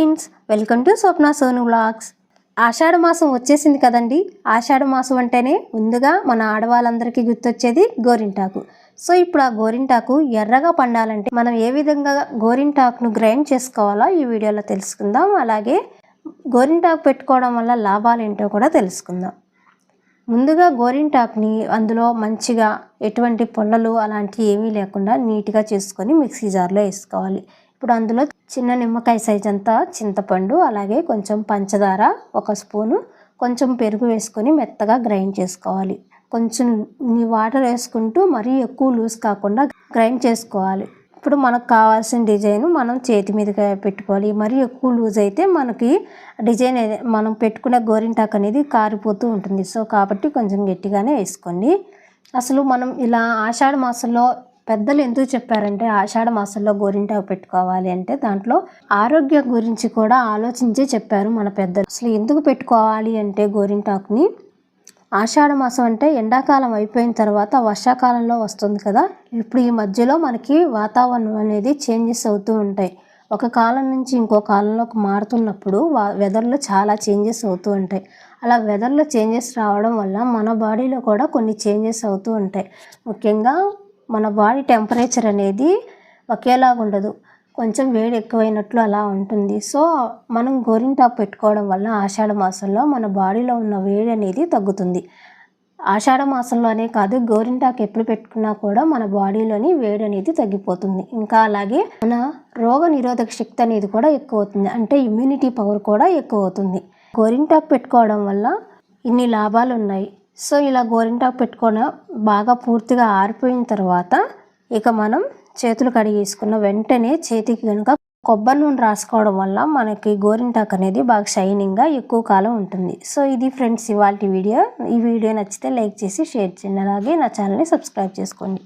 Friends welcome to Swapna Sonu blogs Ashadha మాసం వచ్చేసింది కదండి. ఆషాఢ మాసం అంటేనే ముందుగా మన ఆడవాళ్ళందరికీ గుర్తొచ్చేది గోరింటాకు. సో ఇప్పుడు ఆ గోరింటాకు ఎర్రగా పండాలంటే మనం ఏ విధంగా గోరింటాకును గ్రైండ్ చేసుకోవాలో ఈ వీడియోలో తెలుసుకుందాం. అలాగే గోరింటాకు పెట్టుకోవడం వల్ల లాభాలు ఏంటో కూడా తెలుసుకుందాం. ముందుగా గోరింటాకుని అందులో మంచిగా ఎటువంటి పొల్లలు అలాంటివి ఏమీ లేకుండా నీట్గా చేసుకొని మిక్సీ జార్లో వేసుకోవాలి. ఇప్పుడు అందులో చిన్న నిమ్మకాయ సైజ్ అంతా చింతపండు అలాగే కొంచెం పంచదార ఒక స్పూను కొంచెం పెరుగు వేసుకొని మెత్తగా గ్రైండ్ చేసుకోవాలి. కొంచెం నీ వాటర్ వేసుకుంటూ మరీ ఎక్కువ లూజ్ కాకుండా గ్రైండ్ చేసుకోవాలి. ఇప్పుడు మనకు కావాల్సిన డిజైన్ మనం చేతి మీదగా పెట్టుకోవాలి. మరీ ఎక్కువ లూజ్ అయితే మనకి డిజైన్ మనం పెట్టుకునే గోరింటాకు అనేది కారిపోతూ ఉంటుంది. సో కాబట్టి కొంచెం గట్టిగానే వేసుకోండి. అసలు మనం ఇలా ఆషాఢ మాసంలో పెద్దలు ఎందుకు చెప్పారంటే ఆషాఢ మాసంలో గోరింటాకు పెట్టుకోవాలి అంటే దాంట్లో ఆరోగ్యం గురించి కూడా ఆలోచించే చెప్పారు మన పెద్దలు. అసలు ఎందుకు పెట్టుకోవాలి అంటే గోరింటాకుని? ఆషాఢ మాసం అంటే ఎండాకాలం అయిపోయిన తర్వాత వర్షాకాలంలో వస్తుంది కదా. ఇప్పుడు ఈ మధ్యలో మనకి వాతావరణం అనేది చేంజెస్ అవుతూ ఉంటాయి. ఒక కాలం నుంచి ఇంకో కాలంలోకి మారుతున్నప్పుడు వా వెదర్లో చాలా చేంజెస్ అవుతూ ఉంటాయి. అలా వెదర్లో చేంజెస్ రావడం వల్ల మన బాడీలో కూడా కొన్ని చేంజెస్ అవుతూ ఉంటాయి. ముఖ్యంగా మన బాడీ టెంపరేచర్ అనేది ఒకేలాగా ఉండదు. కొంచెం వేడి ఎక్కువైనట్లు అలా ఉంటుంది. సో మనం గోరింటాకు పెట్టుకోవడం వల్ల ఆషాఢ మాసంలో మన బాడీలో ఉన్న వేడి అనేది తగ్గుతుంది. ఆషాఢ మాసంలోనే కాదు గోరింటాకు ఎప్పుడు పెట్టుకున్నా కూడా మన బాడీలోని వేడి అనేది తగ్గిపోతుంది. ఇంకా అలాగే మన రోగ నిరోధక శక్తి అనేది కూడా ఎక్కువ అవుతుంది అంటే ఇమ్యూనిటీ పవర్ కూడా ఎక్కువ అవుతుంది గోరింటాకు పెట్టుకోవడం వల్ల ఇన్ని లాభాలు ఉన్నాయి సో ఇలా గోరింటాకు పెట్టుకున్న బాగా పూర్తిగా ఆరిపోయిన తర్వాత ఇక మనం చేతులు కడిగేసుకున్న వెంటనే చేతికి కనుక కొబ్బరి నూనె రాసుకోవడం వల్ల మనకి గోరింటాకు అనేది బాగా షైనింగ్గా ఎక్కువ కాలం ఉంటుంది. సో ఇది ఫ్రెండ్స్ ఇవాళ వీడియో. ఈ వీడియో నచ్చితే లైక్ చేసి షేర్ చేయండి. అలాగే నా ఛానల్ని సబ్స్క్రైబ్ చేసుకోండి.